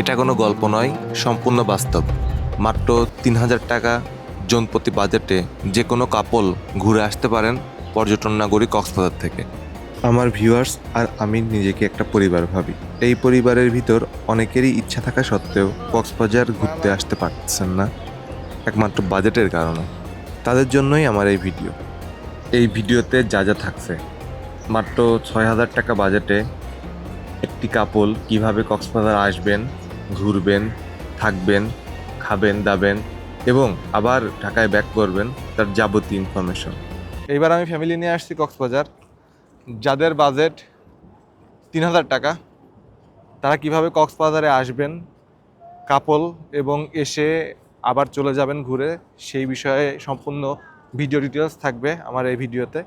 এটা কোনো গল্প নয়, সম্পূর্ণ বাস্তব। মাত্র তিন হাজার টাকা জনপ্রতি বাজেটে যে কোনো কাপল ঘুরে আসতে পারেন পর্যটন নগরী কক্সবাজার থেকে। আমার ভিউয়ার্স আর আমি নিজেকে একটা পরিবার ভাবি। এই পরিবারের ভিতর অনেকেরই ইচ্ছা থাকা সত্ত্বেও কক্সবাজার ঘুরতে আসতে পারছেন না, একমাত্র বাজেটের কারণে। তাদের জন্যই আমার এই ভিডিও। এই ভিডিওতে যা যা থাকছে। মাত্র ছয় হাজার টাকা বাজেটে একটি কাপল কীভাবে কক্সবাজার আসবেন ঘুরবেন থাকবেন খাবেন দাবেন এবং আবার ঢাকায় ব্যাক করবেন তার যাবতীয় ইনফরমেশন এইবার আমি ফ্যামিলি নিয়ে আসছি কক্সবাজার। যাদের বাজেট তিন হাজার টাকা তারা কীভাবে কক্সবাজারে আসবেন কাপল এবং এসে আবার চলে যাবেন ঘুরে সেই বিষয়ে সম্পূর্ণ ভিডিও ডিটেলস থাকবে আমার এই ভিডিওতে।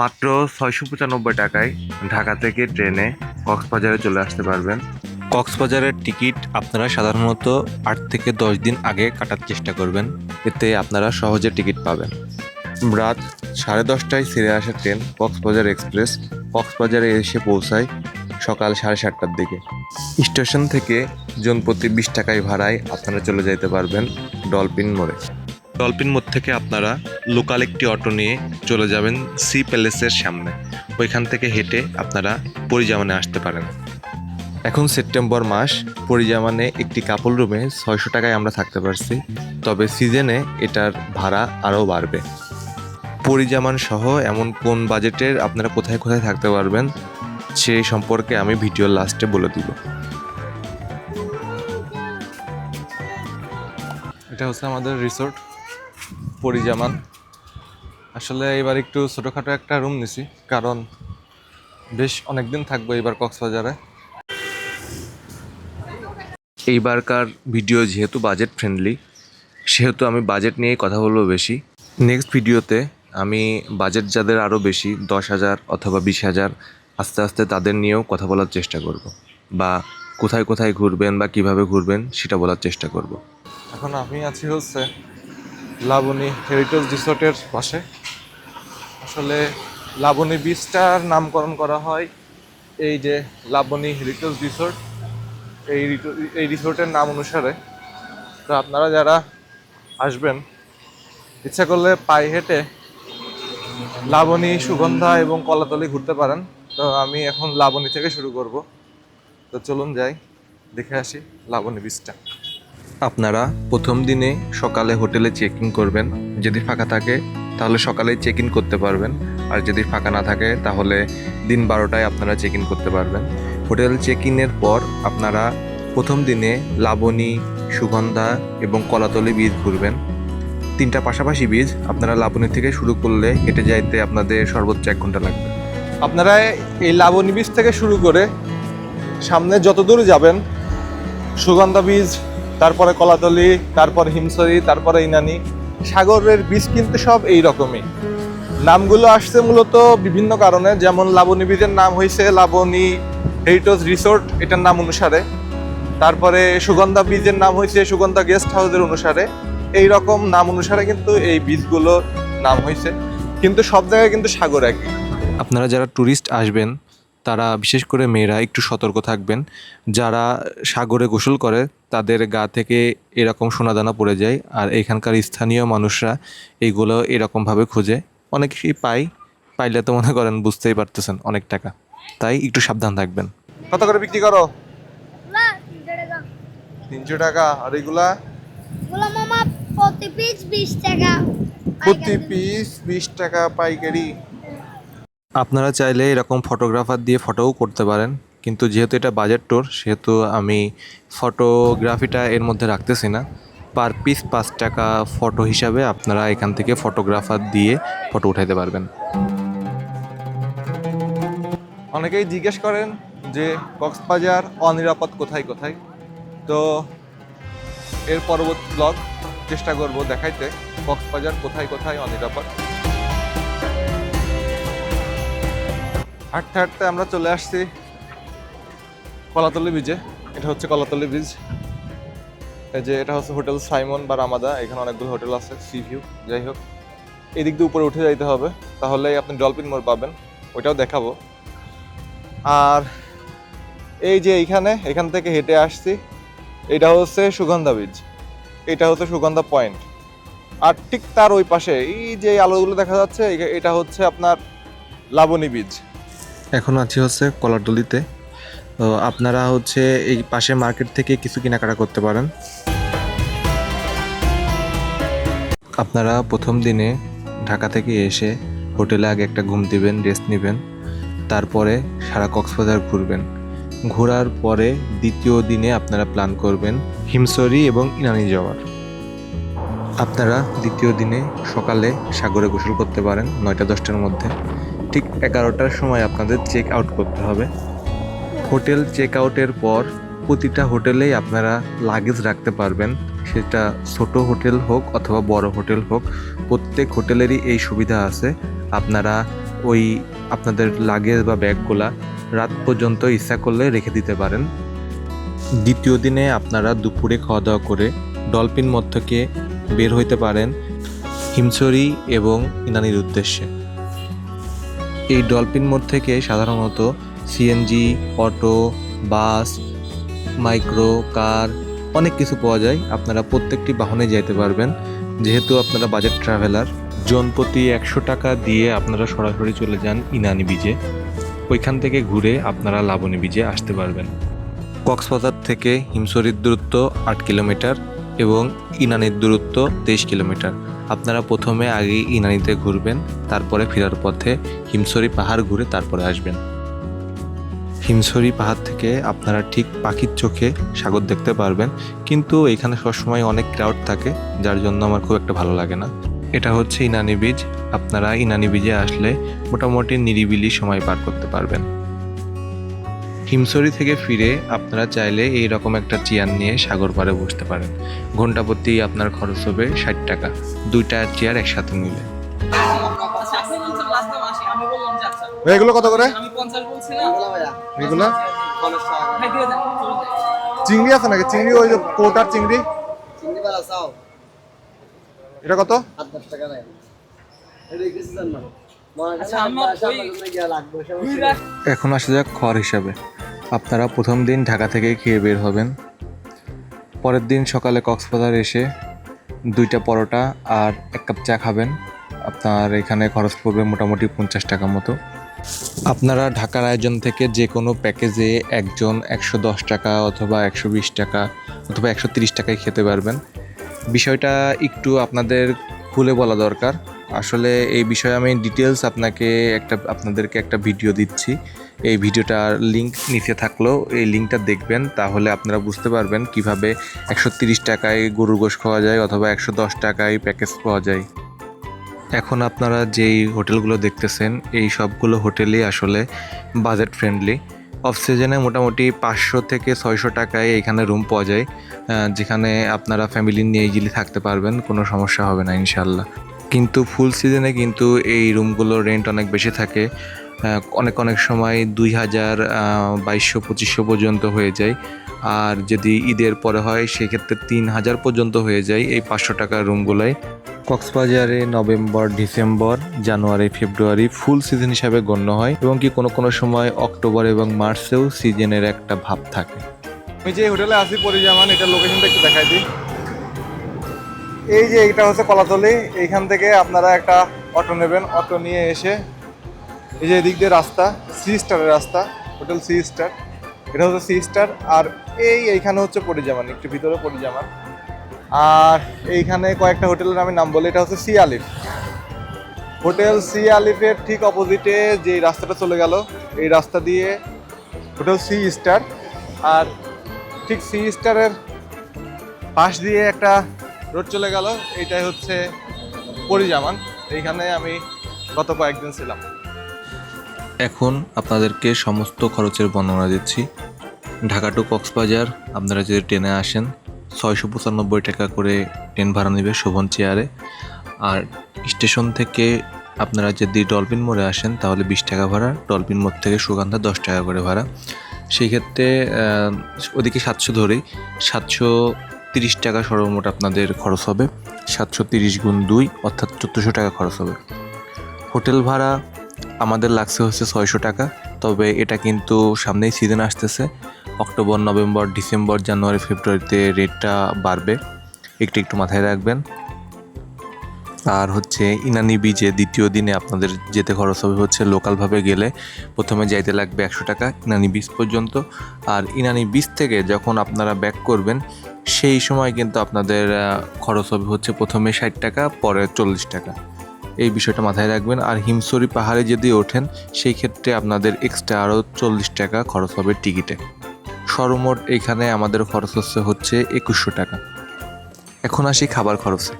মাত্র ছয়শো পঁচানব্বই টাকায় ঢাকা থেকে ট্রেনে কক্সবাজারে চলে আসতে পারবেন। কক্সবাজারের টিকিট আপনারা সাধারণত আট থেকে দশ দিন আগে কাটার চেষ্টা করবেন। এতে আপনারা সহজে টিকিট পাবেন। রাত সাড়ে দশটায় ছেড়ে আসা ট্রেন কক্সবাজার এক্সপ্রেস কক্সবাজারে এসে পৌঁছায় সকাল সাড়ে সাতটার দিকে। স্টেশন থেকে জনপ্রতি বিশ টাকায় ভাড়ায় আপনারা চলে যেতে পারবেন ডলফিন মোড়ে। ডলফিন মোড় থেকে আপনারা লোকাল একটি অটো নিয়ে চলে যাবেন সি প্যালেসের সামনে। ওইখান থেকে হেঁটে আপনারা পরিজামানে আসতে পারেন। এখন সেপ্টেম্বর মাস পরিজামানে একটি কাপড় রুমে ছয়শো টাকায় আমরা থাকতে পারছি, তবে সিজনে এটার ভাড়া আরও বাড়বে। পরিজামান সহ এমন কোন বাজেটের আপনারা কোথায় কোথায় থাকতে পারবেন সেই সম্পর্কে আমি ভিডিওর লাস্টে বলে দিব। এটা হচ্ছে আমাদের রিসোর্ট পরিজামান আসলে এবার একটু ছোটোখাটো একটা রুম নিছি, কারণ বেশ অনেক দিন থাকব এবার কক্সবাজারে। এইবারকার ভিডিও যেহেতু বাজেট ফ্রেন্ডলি সেহেতু আমি বাজেট নিয়েই কথা বলব বেশি। নেক্সট ভিডিওতে আমি বাজেট যাদের আরও বেশি, দশ হাজার অথবা বিশ হাজার, আস্তে আস্তে তাদের নিয়েও কথা বলার চেষ্টা করব। বা কোথায় কোথায় ঘুরবেন বা কীভাবে ঘুরবেন, সেটা বলার চেষ্টা করব। এখন আমি আছি হচ্ছে লাবণী হেরিটেজ রিসোর্টের পাশে। আসলে লাবণী বিচটার নামকরণ করা হয় এই যে লাবণী হেরিটেজ রিসোর্ট এই এই রিসোর্টের নাম অনুসারে। তো আপনারা যারা আসবেন, ইচ্ছা করলে পায়ে হেঁটে লাবণী, সুগন্ধা এবং কলাতলি ঘুরতে পারেন। তো আমি এখন লাবণী থেকে শুরু করব। তো চলুন যাই, দেখে আসি লাবণী বিচটা আপনারা প্রথম দিনে সকালে হোটেলে চেক ইন করবেন। যদি ফাঁকা থাকে, তাহলে সকালে চেক ইন করতে পারবেন। আর যদি ফাঁকা না থাকে, তাহলে দিন বারোটায় আপনারা চেক ইন করতে পারবেন। হোটেল চেক ইনের পর আপনারা প্রথম দিনে লাবণী, সুগন্ধা এবং কলাতলি বীজ ঘুরবেন। তিনটা পাশাপাশি বীজ আপনারা লাবণী থেকে শুরু করলে হেঁটে যাইতে আপনাদের সর্বোচ্চ এক ঘণ্টা লাগবে। আপনারা এই লাবণী বীজ থেকে শুরু করে সামনে যত দূর যাবেন, সুগন্ধা বীজ, তারপরে কলাতলি, তারপরে হিমসরি, তারপরে ইনানি, সাগরের বীজ কিন্তু সব এই রকমই। নামগুলো আসছে মূলত বিভিন্ন কারণে, যেমন লাবণী বীজের নাম হয়েছে লাবণী হেরিটেজ রিসোর্ট এটার নাম অনুসারে। তারপরে সুগন্ধা বীজের নাম হয়েছে সুগন্ধা গেস্ট হাউসের অনুসারে। এই রকম নাম অনুসারে কিন্তু এই বীজগুলোর নাম হয়েছে। কিন্তু সব জায়গায় কিন্তু সাগর একই। আপনারা যারা ট্যুরিস্ট আসবেন, তারা বিশেষ করে মেয়েরা একটু সতর্ক থাকবেন। যারা সাগরে গোসল করে, তাদের গা থেকে এরকম সোনাদানা পড়ে যায়। আর এখানকার স্থানীয় মানুষরা এইগুলো এরকমভাবে খোঁজে। অনেক পাই পাইলে তো মনে করেন বুঝতেই পারতেছেন অনেক টাকা। তাই একটু সাবধান থাকবেন। কত করে বিক্রি করো? তিনশো টাকা। আর এগুলা? প্রতি পিস বিশ টাকা। প্রতি পিস বিশ টাকা পাইকারি। আপনারা চাইলে এরকম ফটোগ্রাফার দিয়ে ফটোও করতে পারেন কিন্তু যেহেতু এটা বাজেট ট্যুর সেহেতু আমি ফটোগ্রাফিটা এর মধ্যে রাখতেছি না। পার পিস পাঁচ টাকা ফটো হিসাবে আপনারা এখান থেকে ফটোগ্রাফার দিয়ে ফটো উঠাইতে পারবেন। অনেকেই জিজ্ঞেস করেন যে কক্সবাজার অনিরাপদ কোথায় কোথায়? তো এর পরবর্তী ব্লগ চেষ্টা করব দেখাইতে, কক্সবাজার কোথায় কোথায় অনিরাপদ? হাঁটতে হাঁটতে আমরা চলে আসছি কলাতলি ব্রিজে এটা হচ্ছে কলাতলি ব্রিজ এই যে এটা হচ্ছে হোটেল সাইমন বা রামাদা, এখানে অনেকগুলো হোটেল আছে, সি ভিউ, যাই হোক। এদিক দিয়ে উপরে উঠে যাইতে হবে, তাহলেই আপনি ডলফিন মোড় পাবেন, ওইটাও দেখাবো। আর এই যে এইখানে, এখান থেকে হেঁটে আসছি, এটা হচ্ছে সুগন্ধা বীজ এটা হচ্ছে সুগন্ধা পয়েন্ট আর ঠিক তার ওই পাশে, এই যে আলোগুলো দেখা যাচ্ছে এটা হচ্ছে আপনার লাবণী বীজ এখন আছি হচ্ছে কলারডলিতে। তো আপনারা হচ্ছে এই পাশে মার্কেট থেকে কিছু কেনাকাটা করতে পারেন। আপনারা প্রথম দিনে ঢাকা থেকে এসে হোটেলে আগে একটা ঘুম দিবেন রেস্ট নেবেন। তারপরে সারা কক্সবাজার ঘুরবেন। ঘোরার পরে দ্বিতীয় দিনে আপনারা প্ল্যান করবেন হিমসরি এবং ইনানি যাওয়ার। আপনারা দ্বিতীয় দিনে সকালে সাগরে গোসল করতে পারেন, নয়টা, দশটার মধ্যে। ঠিক এগারোটার সময় আপনাদের চেক আউট করতে হবে। হোটেল চেক আউটের পর প্রতিটা হোটেলেই আপনারা লাগেজ রাখতে পারবেন। সেটা ছোট হোটেল হোক অথবা বড় হোটেল হোক, প্রত্যেক হোটেলেরই এই সুবিধা আছে। আপনারা ওই আপনাদের লাগেজ বা ব্যাগগুলা রাত পর্যন্ত ইচ্ছা করলে রেখে দিতে পারেন। দ্বিতীয় দিনে আপনারা দুপুরে খাওয়া দাওয়া করে ডলফিন মঠ থেকে বের হইতে পারেন হিমছড়ি এবং ইনানির উদ্দেশ্যে। এই ডলফিন মোড় থেকে সাধারণত CNG auto, bus, micro, car অনেক কিছু পাওয়া যায়। আপনারা প্রত্যেকটি বাহনে যেতে পারবেন। যেহেতু আপনারা বাজেট ট্রাভেলার জনপ্রতি একশো টাকা দিয়ে আপনারা সরাসরি চলে যান ইনানি বিজে ওইখান থেকে ঘুরে আপনারা লাবণী বিজে আসতে পারবেন। কক্সবাজার থেকে হিমসরির দূরত্ব আট কিলোমিটার এবং ইনানির দূরত্ব তেইশ কিলোমিটার। আপনারা প্রথমে আগে ইনানিতে ঘুরবেন, তারপরে ফেরার পথে হিমসরি পাহাড় ঘুরে তারপরে আসবেন। হিমসরি পাহাড় থেকে আপনারা ঠিক পাখির চোখে সাগর দেখতে পারবেন। কিন্তু এখানে সবসময় অনেক ক্রাউড থাকে যার জন্য আমার খুব একটা ভালো লাগে না। এটা হচ্ছে ইনানি বীজ। আপনারা ইনানি বীজে আসলে মোটামুটি নিরিবিলি সময় পার করতে পারবেন। হিমসরি থেকে ফিরে আপনারা চাইলে এই রকম একটা চেয়ার নিয়ে সাগর পাড়ে বসতে পারেন। ঘণ্টা প্রতি আপনার খরচ হবে ষাট টাকা। দুইটা চেয়ার একসাথে নিলে আচ্ছা, আচ্ছা। এগুলো কত করে? আমি 50 বলছি না? এগুলো। চিংড়ি আছে নাকি? চিংড়ি ওই যে কোটার চিংড়ি? এটা কত? আচ্ছা, এখন আসা যাক খড় হিসাবে। আপনারা প্রথম দিন ঢাকা থেকে খেয়ে বের হবেন। পরের দিন সকালে কক্সবাজার এসে দুইটা পরোটা আর এক কাপ চা খাবেন। আপনার এখানে খরচ পড়বে মোটামুটি পঞ্চাশ টাকা মতো। আপনারা ঢাকার আয়োজন থেকে যে কোনো প্যাকেজে একজন একশো দশ টাকা অথবা একশো বিশ টাকা অথবা একশো তিরিশ টাকায় খেতে পারবেন। বিষয়টা একটু আপনাদের খুলে বলা দরকার। আসলে এই বিষয়ে আমি ডিটেলস আপনাকে একটা, আপনাদেরকে একটা ভিডিও দিচ্ছি। এই ভিডিওটার লিংক নিচে থাকলেও এই লিঙ্কটা দেখবেন, তাহলে আপনারা বুঝতে পারবেন কীভাবে একশো তিরিশ টাকায় গরুর গোশ খাওয়া যায় অথবা একশো দশ টাকায় প্যাকেজ পাওয়া যায়। এখন আপনারা যেই হোটেলগুলো দেখতেছেন, এই সবগুলো হোটেলই আসলে বাজেট ফ্রেন্ডলি অফ সিজনে মোটামুটি পাঁচশো থেকে ছয়শো টাকায় এখানে রুম পাওয়া যায়। যেখানে আপনারা ফ্যামিলি নিয়ে ইজিলি থাকতে পারবেন, কোনো সমস্যা হবে না ইনশাল্লাহ কিন্তু ফুল সিজনে কিন্তু এই রুমগুলোর রেন্ট অনেক বেশি থাকে। অনেক অনেক সময় দুই হাজার বাইশশো, পঁচিশশো পর্যন্ত হয়ে যায়। আর যদি ঈদের পরে হয় সেক্ষেত্রে তিন হাজার পর্যন্ত হয়ে যায় এই পাঁচশো টাকার রুমগুলোয়। কক্সবাজারে November December January February full season হিসাবে গণ্য হয় এবং কি কোনো কোনো সময় অক্টোবর এবং মার্চেও সিজনের একটা ভাব থাকে। আমি যে হোটেলে আছি পরিজামান এটার লোকেশনটা একটু দেখাই দিই। এই যে এটা হচ্ছে কলাতলি এইখান থেকে আপনারা একটা অটো নেবেন। অটো নিয়ে এসে এই যে এদিক দিয়ে রাস্তা সি স্টারের রাস্তা হোটেল সি স্টার এটা হচ্ছে সি স্টার আর এই এইখানে হচ্ছে পরিজামান একটু ভিতরে পরিজামান আর এইখানে কয়েকটা হোটেলের আমি নাম বলি, এটা হচ্ছে সি আলিফ। হোটেল সি আলিফের ঠিক অপোজিটে যে রাস্তাটা চলে গেল, এই রাস্তা দিয়ে হোটেল সি স্টার। আর ঠিক সি স্টারের পাশ দিয়ে একটা রোড চলে গেল, এইটাই হচ্ছে পরিজামান এইখানে আমি গত কয়েকদিন ছিলাম। এখন আপনাদেরকে সমস্ত খরচের বর্ণনা দিচ্ছি। ঢাকা টু কক্সবাজার, আপনারা যদি ট্রেনে আসেন, ছয়শো পঁচানব্বই টাকা করে ট্রেন ভাড়া নেবে শোভন চেয়ারে। আর স্টেশন থেকে আপনারা যদি ডলফিন মোড়ে আসেন, তাহলে বিশ টাকা ভাড়া, ডলফিন মোড় থেকে সুগন্ধা দশ টাকা করে ভাড়া। সেই ক্ষেত্রে ওদিকে সাতশো ধরেই, সাতশো তিরিশ টাকা সর্বমোট আপনাদের খরচ হবে। সাতশো তিরিশ গুণ দুই, অর্থাৎ চোদ্দোশো টাকা খরচ হবে। হোটেল ভাড়া আমাদের লাগছে হচ্ছে ছয়শো টাকা। তবে এটা কিন্তু সামনেই সিজন আসতেছে। অক্টোবর, নভেম্বর, ডিসেম্বর, জানুয়ারি, ফেব্রুয়ারিতে রেটটা বাড়বে। একটু একটু মাথায় রাখবেন। আর হচ্ছে ইনানি বিচে দ্বিতীয় দিনে আপনাদের যেতে খরচ হবে হচ্ছে লোকালভাবে গেলে প্রথমে যাইতে লাগবে একশো টাকা ইনানি বিচ পর্যন্ত। আর ইনানি বিচ থেকে যখন আপনারা ব্যাক করবেন, সেই সময় কিন্তু আপনাদের খরচ হবে হচ্ছে প্রথমে ষাট টাকা, পরে চল্লিশ টাকা। এই বিষয়টা মাথায় রাখবেন। আর হিমসরি পাহাড়ে যদি ওঠেন, সেই ক্ষেত্রে আপনাদের এক্সট্রা আরও চল্লিশ টাকা খরচ হবে টিকিটে। সর্বমোট এখানে আমাদের খরচ হচ্ছে হচ্ছে একুশশো টাকা। এখন আসি খাবার খরচে।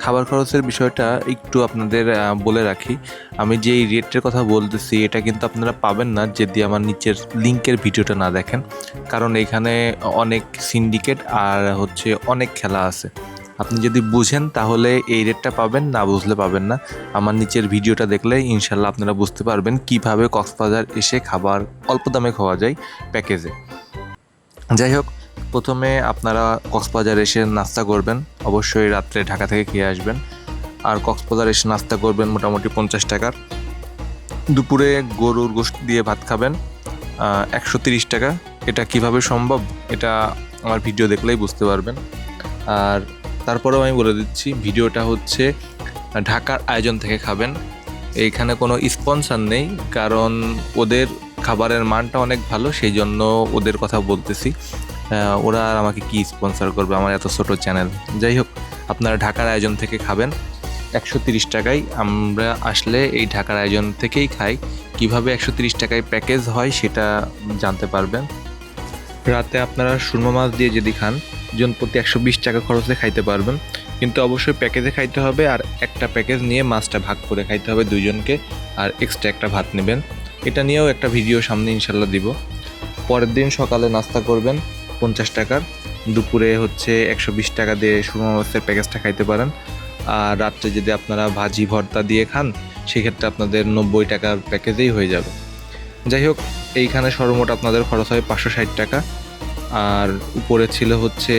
খাবার খরচের বিষয়টা একটু আপনাদের বলে রাখি। আমি যে এই রেটের কথা বলতেছি, এটা কিন্তু আপনারা পাবেন না যদি আমার নিচের লিঙ্কের ভিডিওটা না দেখেন। কারণ এখানে অনেক সিন্ডিকেট আর হচ্ছে অনেক খেলা আছে। আপনি যদি বুঝেন, তাহলে এই রেটটা পাবেন, না বুঝলে পাবেন না। আমার নিচের ভিডিওটা দেখলে ইনশাল্লাহ আপনারা বুঝতে পারবেন কীভাবে কক্সবাজার এসে খাবার অল্প দামে খাওয়া যায় প্যাকেজে যাই হোক, প্রথমে আপনারা কক্সবাজার এসে নাস্তা করবেন। অবশ্যই রাত্রে ঢাকা থেকে খেয়ে আসবেন। আর কক্সবাজার এসে নাস্তা করবেন মোটামুটি পঞ্চাশ টাকার। দুপুরে গরুর গোশত দিয়ে ভাত খাবেন একশো তিরিশ টাকা। এটা কীভাবে সম্ভব? এটা আমার ভিডিও দেখলেই বুঝতে পারবেন। আর তারপরেও আমি বলে দিচ্ছি, ভিডিওটা হচ্ছে ঢাকার আয়োজন থেকে খাবেন। এইখানে কোনো স্পন্সর নেই, কারণ ওদের খাবারের মানটা অনেক ভালো সেই জন্য ওদের কথা বলতেছি। ওরা আর আমাকে কি স্পন্সর করবে, আমার এত ছোট চ্যানেল। যাই হোক, আপনারা ঢাকার আয়োজন থেকে খাবেন। একশো তিরিশ টাকায় আমরা আসলে এই ঢাকার আয়োজন থেকেই খাই। কীভাবে একশো তিরিশ টাকায় প্যাকেজ হয়, সেটা জানতে পারবেন। রাতে আপনারা সুরমা মাছ দিয়ে যদি খান, জন প্রতি একশো বিশ টাকা খরচে খাইতে পারবেন। কিন্তু অবশ্যই প্যাকেজে খাইতে হবে আর একটা প্যাকেজ নিয়ে মাছটা ভাগ করে খাইতে হবে দুইজনকে আর এক্সট্রা একটা ভাত নেবেন। এটা নিয়েও একটা ভিডিও সামনে ইনশাল্লাহ দিব। পরের দিন সকালে নাস্তা করবেন পঞ্চাশ টাকার। দুপুরে হচ্ছে একশো বিশ টাকা দিয়ে সুরমা মাছের প্যাকেজটা খাইতে পারেন। আর রাত্রে যদি আপনারা ভাজি, ভর্তা দিয়ে খান, সেক্ষেত্রে আপনাদের নব্বই টাকার প্যাকেজেই হয়ে যাবে। যাই হোক, এইখানে সর্বমোট আপনাদের খরচ হয় পাঁচশো ষাট টাকা। আর উপরে ছিল হচ্ছে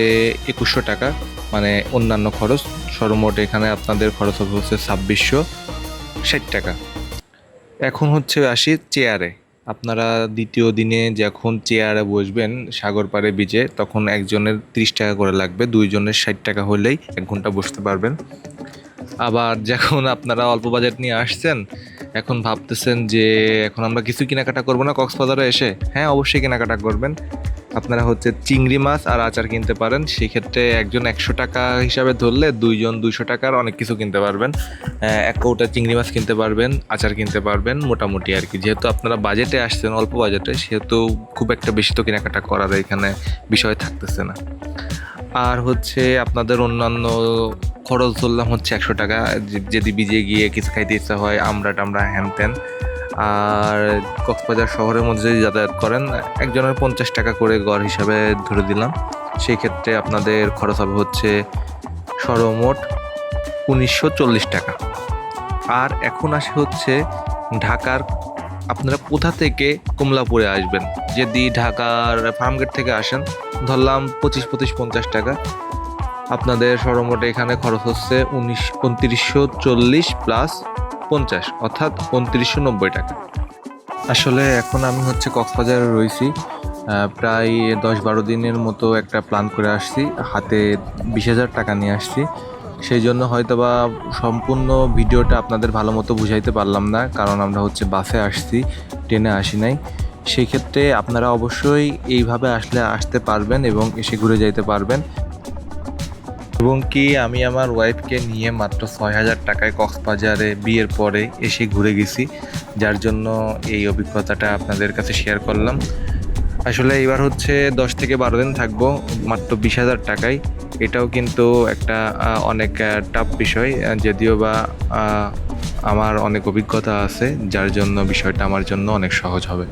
একুশশো টাকা মানে অন্যান্য খরচ। সর্বমোট এখানে আপনাদের খরচ হবে হচ্ছে ছাব্বিশশো ষাট টাকা। এখন হচ্ছে আসি চেয়ারে। আপনারা দ্বিতীয় দিনে যখন চেয়ারে বসবেন সাগর পাড়ে বিচে তখন একজনের তিরিশ টাকা করে লাগবে, দুইজনের ষাট টাকা হলেই এক ঘণ্টা বসতে পারবেন। আবার যখন আপনারা অল্প বাজেট নিয়ে আসছেন, এখন ভাবতেছেন যে এখন আমরা কিছু কেনাকাটা করব না, কক্সবাজারে এসে? হ্যাঁ অবশ্যই কেনাকাটা করবেন। আপনারা হচ্ছে চিংড়ি মাছ আর আচার কিনতে পারেন। সেক্ষেত্রে একজন একশো টাকা হিসাবে ধরলে দুইজন দুইশো টাকার অনেক কিছু কিনতে পারবেন। এক কৌটা চিংড়ি মাছ কিনতে পারবেন, আচার কিনতে পারবেন, মোটামুটি আর কি। যেহেতু আপনারা বাজেটে আসছেন, অল্প বাজেটে সেহেতু খুব একটা বেশি তো কেনাকাটা করার এখানে বিষয় থাকতেছে না। আর হচ্ছে আপনাদের অন্যান্য খরচ ধরলাম হচ্ছে একশো টাকা। যদি বিজে গিয়ে কিছু খাইতে ইচ্ছা হয় আমরা টামরা হ্যান ত্যান। আর কক্সবাজার শহরের মধ্যে যদি যাতায়াত করেন, একজনের পঞ্চাশ টাকা করে গড় হিসাবে ধরে দিলাম। সেই ক্ষেত্রে আপনাদের খরচ হবে হচ্ছে সর্বমোট উনিশশো চল্লিশ টাকা। আর এখন আসে হচ্ছে ঢাকার আপনারা কোথা থেকে কমলাপুরে আসবেন? যদি ঢাকার ফার্মগেট থেকে আসেন, ধরলাম পঁচিশ পঁচিশ, পঞ্চাশ টাকা। আপনাদের সর্বমোট এখানে খরচ হচ্ছে উনিশ উনত্রিশশো চল্লিশ প্লাস পঞ্চাশ, অর্থাৎ উনত্রিশশো নব্বই টাকা। আসলে এখন আমি হচ্ছে কক্সবাজারে রয়েছি। প্রায় দশ বারো দিনের মতো একটা প্ল্যান করে আসছি। হাতে বিশ হাজার টাকা নিয়ে আসছি। সেই জন্য হয়তো বা সম্পূর্ণ ভিডিওটা আপনাদের ভালো মতো বুঝাইতে পারলাম না, কারণ আমরা হচ্ছে বাসে আসছি, ট্রেনে আসি নাই। সেই ক্ষেত্রে আপনারা অবশ্যই এইভাবে আসলে আসতে পারবেন এবং এসে ঘুরে যাইতে পারবেন। এবং কি আমি আমার ওয়াইফকে নিয়ে মাত্র ছয় হাজার টাকায় কক্সবাজারে বিয়ের পরে এসে ঘুরে গেছি, যার জন্য এই অভিজ্ঞতাটা আপনাদের কাছে শেয়ার করলাম। আসলে এবার হচ্ছে দশ থেকে বারো দিন থাকব, মাত্র বিশ হাজার টাকায়। এটাও কিন্তু একটা অনেক টাফ বিষয় যদিও বা আমার অনেক অভিজ্ঞতা আছে, যার জন্য বিষয়টা আমার জন্য অনেক সহজ হবে।